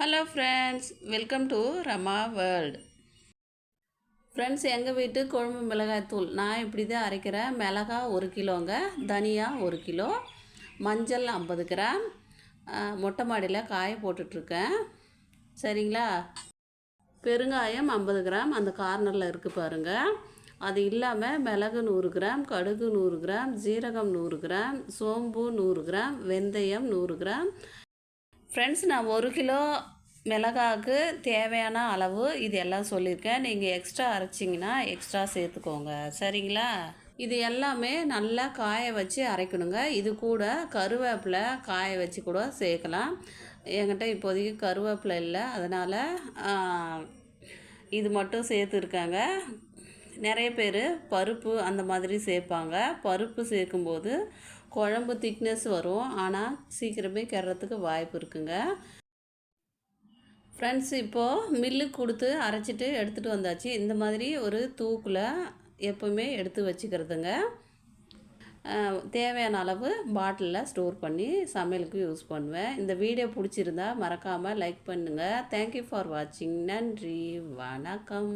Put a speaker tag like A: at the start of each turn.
A: Hello friends welcome to Rama world friends எங்கள் வீட்டு குழம்பு மிளகாய் தூள். நான் இப்படி தான் அரைக்கிறேன். மிளகா ஒரு கிலோங்க. தனியா ஒரு கிலோ. மஞ்சள் ஐம்பது கிராம். மொட்டை மாடியில் காய போட்டுட்ருக்கேன். சரிங்களா? பெருங்காயம் ஐம்பது கிராம். அந்த கார்னரில் இருக்குது பாருங்கள் அது இல்லாமல் மிளகு நூறு கிராம் கடுகு நூறு கிராம் ஜீரகம் நூறு கிராம் சோம்பு நூறு கிராம் வெந்தயம் நூறு கிராம் ஃப்ரெண்ட்ஸ் நான் ஒரு கிலோ மிளகாவுக்கு தேவையான அளவு இது எல்லாம் சொல்லியிருக்கேன். நீங்கள் எக்ஸ்ட்ரா அரைச்சிங்கன்னா எக்ஸ்ட்ரா சேர்த்துக்கோங்க. சரிங்களா? இது எல்லாமே நல்லா காய வச்சு அரைக்கணுங்க. இது கூட கருவேப்பிலை காய வச்சு கூட சேர்க்கலாம். என்கிட்ட இப்போதைக்கு கருவேப்பிலை இல்லை. அதனால் இது மட்டும் சேர்த்துருக்காங்க. நிறைய பேர் பருப்பு அந்த மாதிரி சேர்ப்பாங்க. பருப்பு சேர்க்கும்போது குழம்பு திக்னஸ் வரும். ஆனால் சீக்கிரமே கிடறதுக்கு வாய்ப்பு இருக்குங்க. ஃப்ரெண்ட்ஸ் இப்போது மில்லுக்கு கொடுத்து அரைச்சிட்டு எடுத்துகிட்டு வந்தாச்சு. இந்த மாதிரி ஒரு தூக்கில் எப்போவுமே எடுத்து வச்சுக்கிறதுங்க. தேவையான அளவு பாட்டிலில் ஸ்டோர் பண்ணி சமையலுக்கு யூஸ் பண்ணுவேன். இந்த வீடியோ பிடிச்சிருந்தா மறக்காமல் லைக் பண்ணுங்கள் தேங்க்யூ ஃபார் வாட்சிங் நன்றி. வணக்கம்.